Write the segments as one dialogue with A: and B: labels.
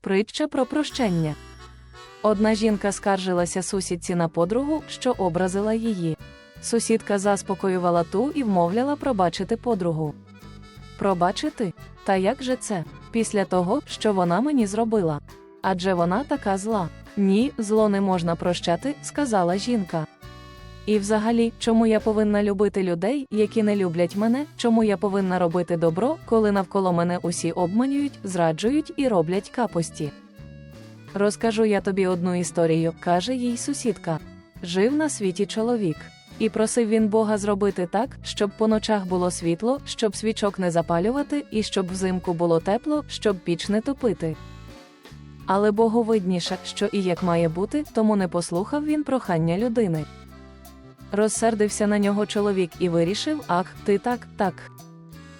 A: Притча про прощення. Одна жінка скаржилася сусідці на подругу, що образила її. Сусідка заспокоювала ту і вмовляла пробачити подругу. Пробачити? Та як же це? Після того, що вона мені зробила. Адже вона така зла. Ні, зло не можна прощати, сказала жінка. І взагалі, чому я повинна любити людей, які не люблять мене, чому я повинна робити добро, коли навколо мене усі обманюють, зраджують і роблять капості. Розкажу я тобі одну історію, каже їй сусідка. Жив на світі чоловік. І просив він Бога зробити так, щоб по ночах було світло, щоб свічок не запалювати, і щоб взимку було тепло, щоб піч не топити. Але Богу видніше, що і як має бути, тому не послухав він прохання людини. Розсердився на нього чоловік і вирішив: ах, ти так, так.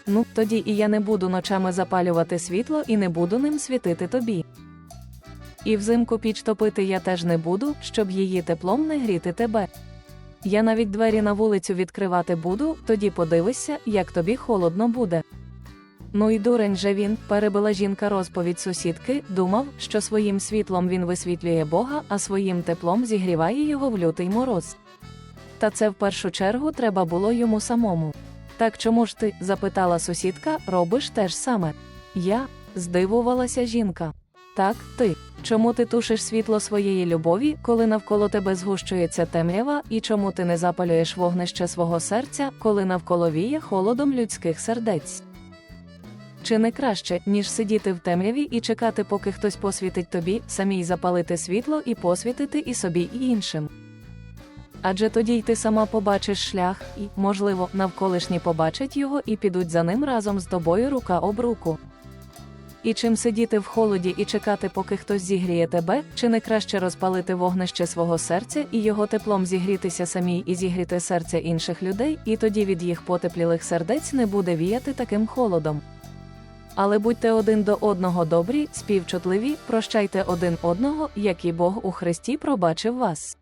A: Ну, тоді і я не буду ночами запалювати світло і не буду ним світити тобі. І взимку піч топити я теж не буду, щоб її теплом не гріти тебе. Я навіть двері на вулицю відкривати буду, тоді подивишся, як тобі холодно буде. Ну і дурень же він, перебила жінка розповідь сусідки, думав, що своїм світлом він висвітлює Бога, а своїм теплом зігріває його в лютий мороз. Та це в першу чергу треба було йому самому. Так чому ж ти, запитала сусідка, робиш те ж саме? Я, здивувалася жінка. Так, ти. Чому ти тушиш світло своєї любові, коли навколо тебе згущується темрява, і чому ти не запалюєш вогнище свого серця, коли навколо віє холодом людських сердець? Чи не краще, ніж сидіти в темряві і чекати, поки хтось посвітить тобі, самій запалити світло і посвітити і собі, і іншим? Адже тоді й ти сама побачиш шлях, і, можливо, навколишні побачать його і підуть за ним разом з тобою рука об руку. І чим сидіти в холоді і чекати, поки хтось зігріє тебе, чи не краще розпалити вогнище свого серця і його теплом зігрітися самій і зігріти серця інших людей, і тоді від їх потеплілих сердець не буде віяти таким холодом. Але будьте один до одного добрі, співчутливі, прощайте один одного, як і Бог у Христі пробачив вас.